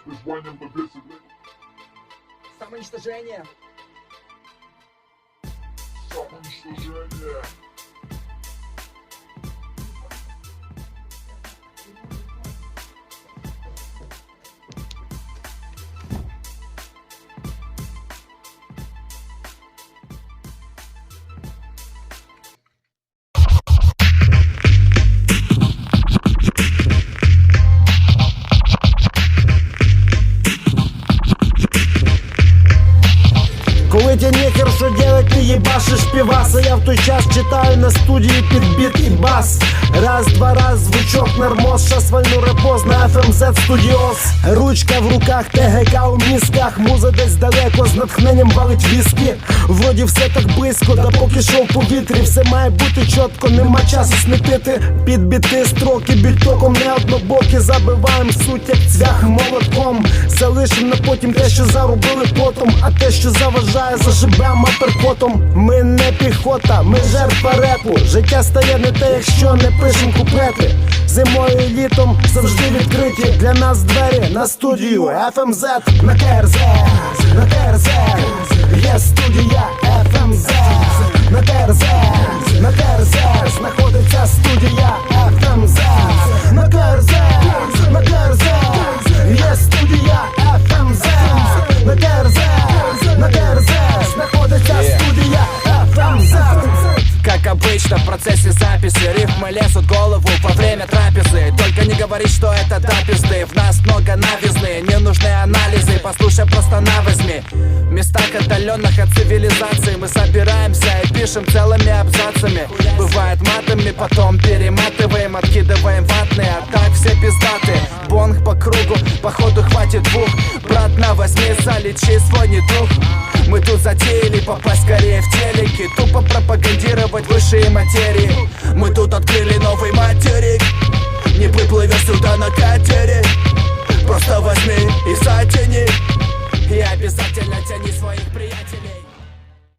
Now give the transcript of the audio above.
с призванием Самоуничтожение. Самоуничтожение. Що делать, ти їбашиш піваса? Я в той час читаю на студії під біт і бас. Раз, два раз, звучок нормоз Щас вальну репоз на FMZ Studios. Ручка в руках, ТГК у мізках. Муза десь далеко, з натхненням валить віскі. Вроді все так близько, да поки що в повітрі. Все має бути чітко, нема часу снитити Під біти строки, бітоком не однобокі. Забиваєм суть, як цвях молотком. Залишим на потім те, що заробили потом. А що заважає, зашибем аперкотом Ми не піхота, ми жертва репу. Життя стає не те, якщо не пишем куплети. Зимою і літом завжди відкриті. Для нас двері на студію FMZ на КРЗ, на КРЗ Є студія FMZ процессе записи. Рифмы лезут голову во время трапезы. Только не говори, что это допизды В нас много навизны, не нужны анализы. Послушай просто на возьми. В местах отдаленных от цивилизации Мы собираемся и пишем целыми абзацами. Бывает матами, потом перематываем Откидываем ватные, а так все пиздаты. Бонг по кругу, походу хватит двух. Брат, на возьми, залечи свой недуг мы тут затеяли попасть скорее в телеки Тупо пропагандировать высшие материи Мы тут открыли новый материк